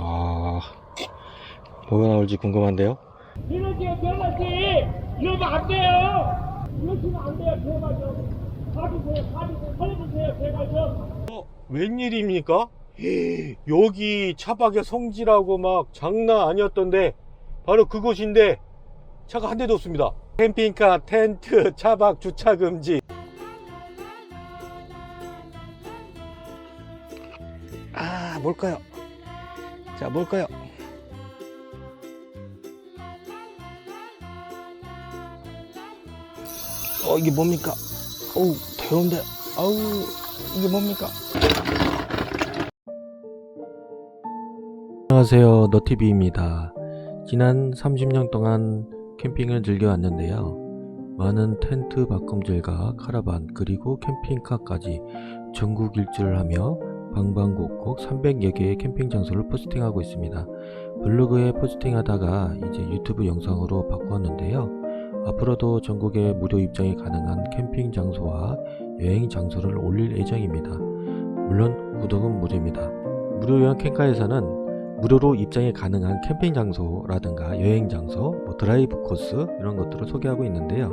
아, 뭐가 나올지 궁금한데요? 이러지요, 변호씨! 이러면 안 돼요! 이러시면 안 돼요, 제발 좀. 가주세요, 가주세요, 살려주세요, 제발 좀. 어, 웬일입니까? 여기 차박의 성지라고 막 장난 아니었던데 바로 그곳인데 차가 한 대도 없습니다. 캠핑카, 텐트, 차박 주차 금지. 아, 뭘까요? 자, 뭘까요? 어, 이게 뭡니까? 어우, 더운데. 아우, 이게 뭡니까? 안녕하세요. 너티비입니다. 지난 30년 동안 캠핑을 즐겨왔는데요. 많은 텐트 바꿈질과 카라반 그리고 캠핑카까지 전국 일주를 하며 방방곡곡 300여 개의 캠핑 장소를 포스팅하고 있습니다. 블로그에 포스팅하다가 이제 유튜브 영상으로 바꾸었는데요. 앞으로도 전국에 무료 입장이 가능한 캠핑 장소와 여행 장소를 올릴 예정입니다. 물론 구독은 무료입니다. 무료 여행 캠카에서는 무료로 입장이 가능한 캠핑 장소라든가 여행 장소, 뭐 드라이브 코스 이런 것들을 소개하고 있는데요.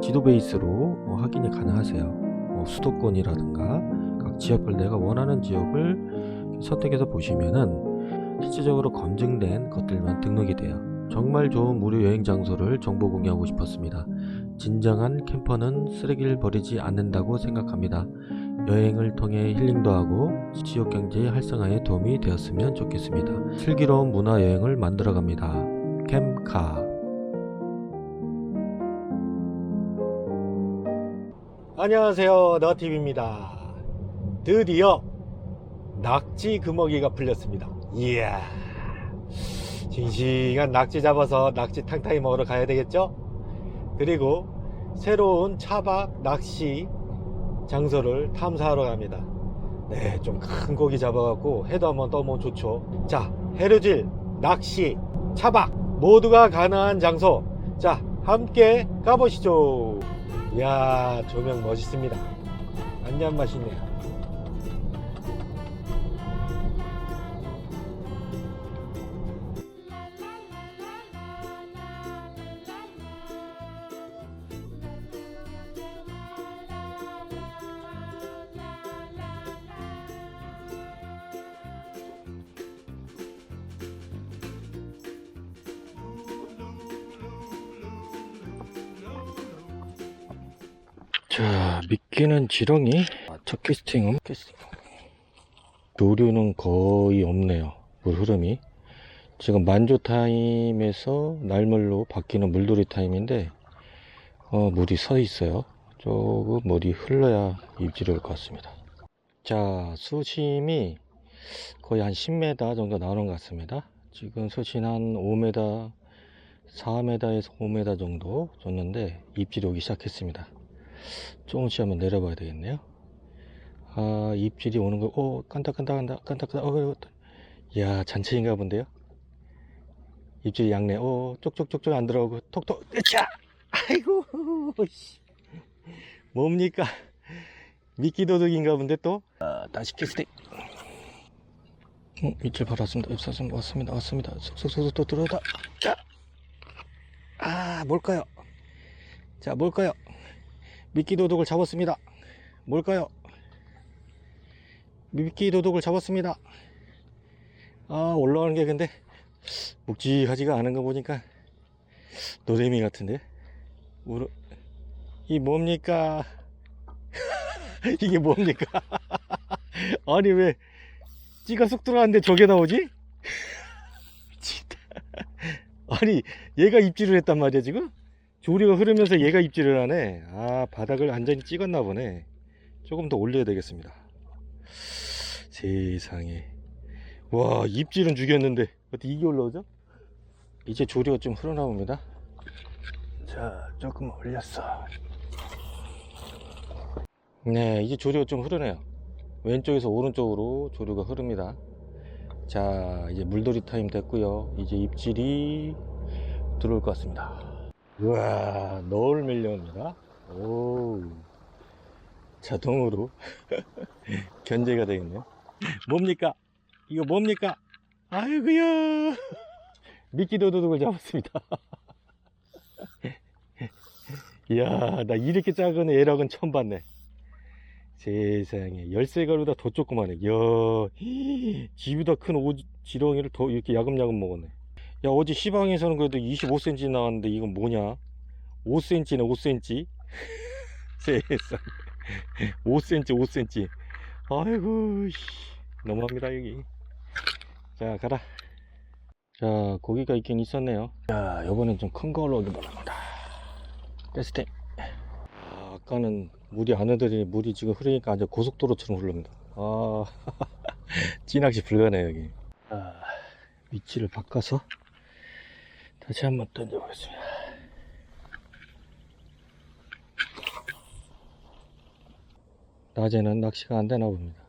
지도 베이스로 뭐 확인이 가능하세요. 뭐 수도권이라든가 각 지역별 내가 원하는 지역을 선택해서 보시면은 실질적으로 검증된 것들만 등록이 돼요. 정말 좋은 무료 여행 장소를 정보 공유하고 싶었습니다. 진정한 캠퍼는 쓰레기를 버리지 않는다고 생각합니다. 여행을 통해 힐링도 하고 지역 경제 활성화에 도움이 되었으면 좋겠습니다. 슬기로운 문화 여행을 만들어 갑니다. 캠카 안녕하세요. 너티비입니다. 드디어 낙지 금어기가 풀렸습니다. 이야. 싱싱한 낙지 잡아서 낙지 탕탕이 먹으러 가야 되겠죠? 그리고 새로운 차박 낚시 장소를 탐사하러 갑니다. 네, 좀 큰 고기 잡아갖고 해도 한번 떠보면 좋죠. 자, 해루질, 낚시, 차박 모두가 가능한 장소. 자, 함께 가보시죠. 이야, 조명 멋있습니다. 완전 맛있네요. 자, 미끼는 지렁이, 아, 첫 캐스팅은 캐스팅. 노류는 거의 없네요. 물 흐름이. 지금 만조 타임에서 날물로 바뀌는 물놀이 타임인데, 어, 물이 서 있어요. 조금 물이 흘러야 입질을 올것 같습니다. 자, 수심이 거의 한 10m 정도 나오는 것 같습니다. 지금 수심 한 5m, 4m에서 5m 정도 줬는데, 입질이 오기 시작했습니다. 조금씩 한번 내려봐야 되겠네요. 아, 입질이 오는 거, 오, 깐딱깐딱한다, 깐딱깐딱, 어, 야, 잔치인가 본데요? 입질이 양내, 오, 쪽쪽쪽쪽 안 들어오고, 톡톡, 으차! 아이고, 씨. 뭡니까? 미끼 도둑인가 본데 또? 아, 다시 캐스팅. 어, 입질 바로 왔습니다. 입사선 왔습니다. 왔습니다. 속속속속 또 들어오다. 자! 아, 뭘까요? 자, 뭘까요? 미끼 도둑을 잡았습니다. 뭘까요? 미끼 도둑을 잡았습니다. 아, 올라가는 게 근데 묵직하지가 않은 거 보니까 노래미 같은데? 우르... 이 뭡니까? 이게 뭡니까? 아니 왜 찌가 쑥 들어갔는데 저게 나오지? 아니 얘가 입질을 했단 말이야 지금? 조리가 흐르면서 얘가 입질을 하네. 아, 바닥을 완전히 찍었나 보네. 조금 더 올려야 되겠습니다. 세상에. 와, 입질은 죽였는데, 어떻게 이게 올라오죠? 이제 조리가 좀 흐르나봅니다. 자, 조금 올렸어. 네, 이제 조리가 좀 흐르네요. 왼쪽에서 오른쪽으로 조류가 흐릅니다. 자, 이제 물돌이 타임 됐고요. 이제 입질이 들어올 것 같습니다. 우와, 너울 밀려옵니다. 오, 자동으로 견제가 되겠네요. 뭡니까? 이거 뭡니까? 아이고야. 미끼 도둑을 잡았습니다. 이야, 나 이렇게 작은 애락은 처음 봤네. 세상에, 열쇠가루다 더 조그마네. 이야, 집보다 큰 오, 지렁이를 더 이렇게 야금야금 먹었네. 야, 어제 시방에서는 그래도 25cm 나왔는데 이건 뭐냐? 5cm네, 5cm. 세상. 5cm, 5cm. 아이고, 씨. 너무합니다, 여기. 자, 가라. 자, 고기가 있긴 있었네요. 자, 요번엔 좀 큰 걸로 오기 바랍니다. 테스팅. 아, 아까는 물이 안 흐르더니 물이 지금 흐르니까 아주 고속도로처럼 흐릅니다. 아, 찌낚시 불가네, 여기. 아, 위치를 바꿔서 다시 한번 던져보겠습니다. 낮에는 낚시가 안 되나 봅니다.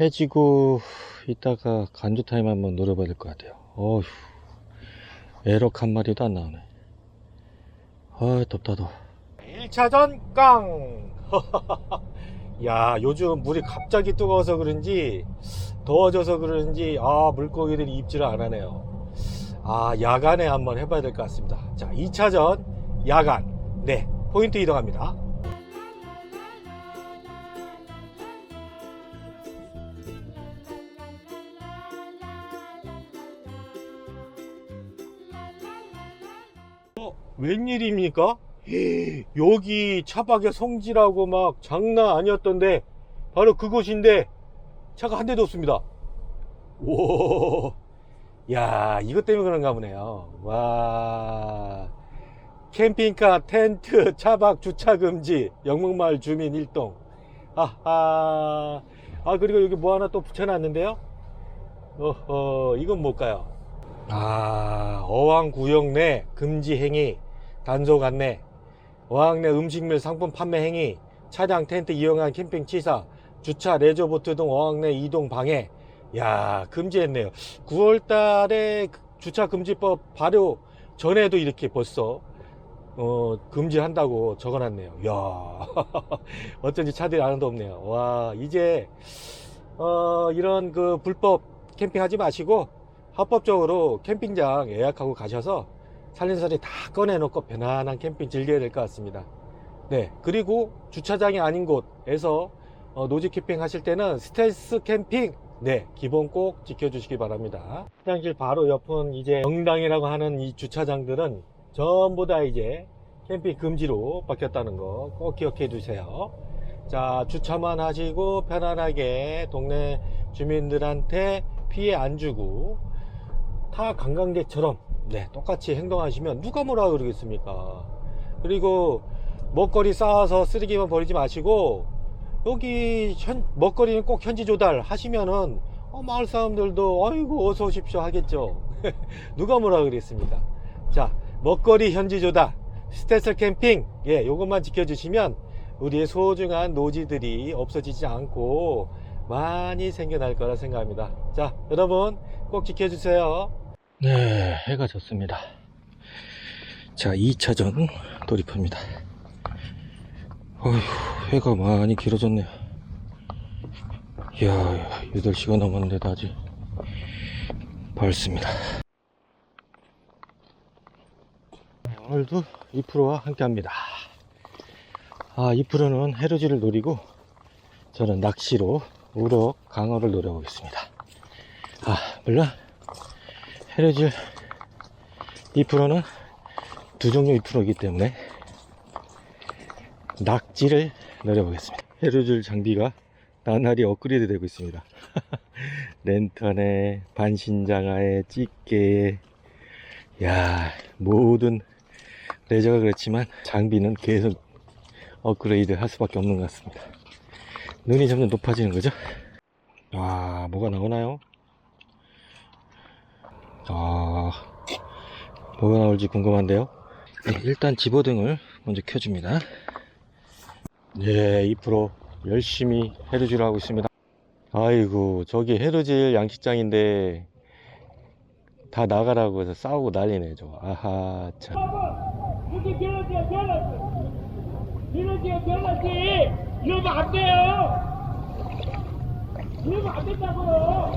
해지고 이따가 간주 타임 한번 노려봐야 될 것 같아요. 어휴, 에럭 한 마리도 안 나오네. 아, 덥다, 더. 1차전 깡! 야, 요즘 물이 갑자기 뜨거워서 그런지, 더워져서 그런지, 아, 물고기들이 입질을 안 하네요. 아, 야간에 한번 해봐야 될 것 같습니다. 자, 2차전, 야간. 네, 포인트 이동합니다. 어, 웬일입니까? 헤, 여기 차박의 성지라고 막 장난 아니었던데 바로 그곳인데 차가 한 대도 없습니다. 오, 야 이것 때문에 그런가 보네요. 와, 캠핑카, 텐트, 차박 주차 금지, 영목마을 주민 일동. 아하, 아 그리고 여기 뭐 하나 또 붙여놨는데요. 어허, 이건 뭘까요? 아, 어항 구역 내 금지 행위, 단속 안내, 어항 내 음식물 상품 판매 행위, 차량 텐트 이용한 캠핑 취사, 주차 레저보트 등 어항 내 이동 방해. 야, 금지했네요. 9월 달에 주차 금지법 발효 전에도 이렇게 벌써 어, 금지한다고 적어놨네요. 야, 어쩐지 차들이 하나도 없네요. 와, 이제 어, 이런 그 불법 캠핑 하지 마시고 합법적으로 캠핑장 예약하고 가셔서 살림살이 다 꺼내놓고 편안한 캠핑 즐겨야 될 것 같습니다. 네. 그리고 주차장이 아닌 곳에서 어, 노지 캠핑 하실 때는 스텔스 캠핑 네. 기본 꼭 지켜주시기 바랍니다. 화장실 바로 옆은 이제 영당이라고 하는 이 주차장들은 전부 다 이제 캠핑 금지로 바뀌었다는 거 꼭 기억해 두세요. 자, 주차만 하시고 편안하게 동네 주민들한테 피해 안 주고 타 관광객처럼 네, 똑같이 행동하시면 누가 뭐라 그러겠습니까? 그리고 먹거리 쌓아서 쓰레기만 버리지 마시고 여기 현, 먹거리는 꼭 현지 조달 하시면은 어, 마을 사람들도 아이고 어서 오십시오 하겠죠. 누가 뭐라 그랬습니까? 자, 먹거리 현지 조달, 스테슬 캠핑, 예, 요것만 지켜주시면 우리의 소중한 노지들이 없어지지 않고 많이 생겨날 거라 생각합니다. 자, 여러분 꼭 지켜주세요. 네, 해가 졌습니다. 자, 2차전 돌입합니다. 어휴, 해가 많이 길어졌네요. 이야, 8시가 넘었는데도 아직 밝습니다. 오늘도 2%와 함께 합니다. 아, 2%는 해루지를 노리고 저는 낚시로 우럭, 강어를 노려보겠습니다. 아, 물론 해루질 2%는 두 종류 2%이기 때문에 낙지를 노려보겠습니다. 해루질 장비가 나날이 업그레이드 되고 있습니다. 랜턴에 반신장화에 찌개에 야 모든 레저가 그렇지만 장비는 계속 업그레이드 할 수밖에 없는 것 같습니다. 눈이 점점 높아지는 거죠? 아 뭐가 나오나요? 아 뭐가 나올지 궁금한데요. 네, 일단 집어등을 먼저 켜줍니다. 예, 2% 열심히 해루질 하고 있습니다. 아이고, 저기 해루질 양식장인데 다 나가라고 해서 싸우고 난리네, 저. 아하, 참. 여기 변호지야 변호지 변호지야 변호지 이러면 안 돼요 이러면 안 된다고요.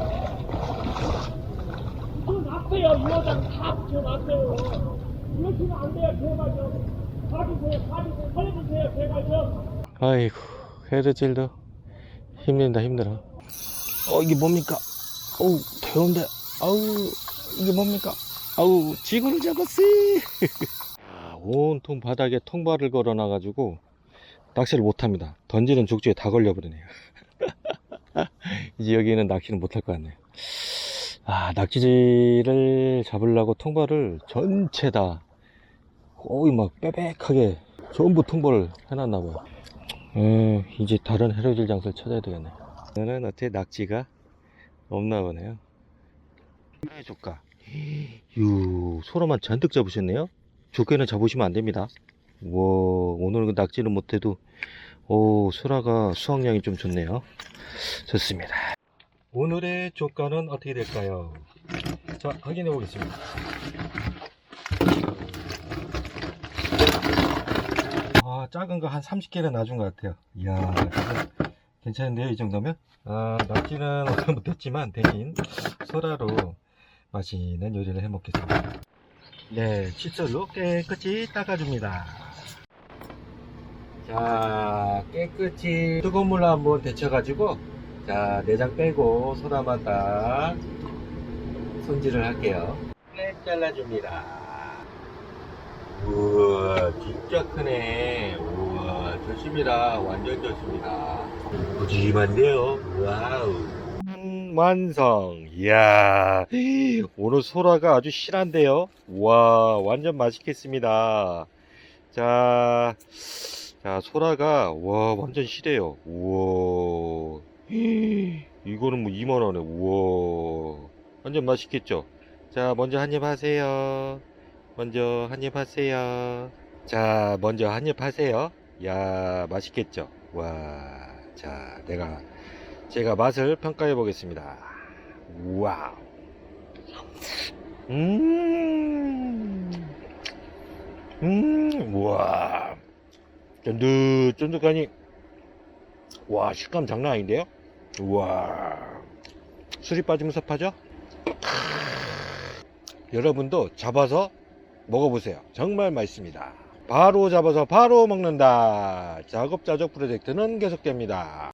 붙여놨어요. 이 여장 다 붙여놨어요. 이러시면 안 돼요. 제발 좀. 가주세요. 가주세요. 살려주세요. 제발 좀. 아이고 헤드질도. 힘든다 힘들어. 어 이게 뭡니까? 어우 더운데. 아우 이게 뭡니까? 아우 지구를 잡았어. 아, 온통 바닥에 통발을 걸어놔 가지고 낚시를 못합니다. 던지는 족주에 다 걸려버리네요. 이제 여기는 낚시는 못할 것 같네요. 아 낙지질을 잡으려고 통발을 전체 다 거의 막 빽빽하게 전부 통발을 해놨나 봐요 음, 이제 다른 해로질 장소를 찾아야 되겠네. 오늘은 어떻게 낙지가 없나 보네요. 조가. 유, 소라만 잔뜩 잡으셨네요. 조개는 잡으시면 안 됩니다. 와, 오늘 그 낙지는 못해도, 오, 소라가 수확량이 좀 좋네요. 좋습니다. 오늘의 조가는 어떻게 될까요? 자, 확인해 보겠습니다. 아, 작은 거 한 30개는 놔준 것 같아요. 이야, 괜찮은데요, 이 정도면? 아, 오늘 못했지만, 대신 소라로 맛있는 요리를 해 먹겠습니다. 네, 칫솔로 깨끗이 닦아줍니다. 자, 깨끗이 뜨거운 물로 한번 데쳐 가지고, 자, 내장 빼고 소라만 딱 손질을 할게요. 네, 잘라줍니다. 우와 진짜 크네. 우와 좋습니다. 완전 좋습니다. 무짐한데요? 와우. 완성. 이야 오늘 소라가 아주 실한데요? 와 완전 맛있겠습니다. 자, 자 소라가 와 완전 실해요. 우와. 이거는 뭐 2만원에 우와. 완전 맛있겠죠? 자 먼저 한 입 하세요 먼저 한입 하세요. 자, 먼저 한입 하세요. 야, 맛있겠죠? 와, 자, 내가, 제가 맛을 평가해 보겠습니다. 와우. 음, 음, 와. 쫀득 쫀득하니, 와, 식감 장난 아닌데요? 와. 술이 빠지면 섭하죠? 여러분도 잡아서 먹어보세요. 정말 맛있습니다. 바로 잡아서 바로 먹는다. 작업자적 프로젝트는 계속됩니다.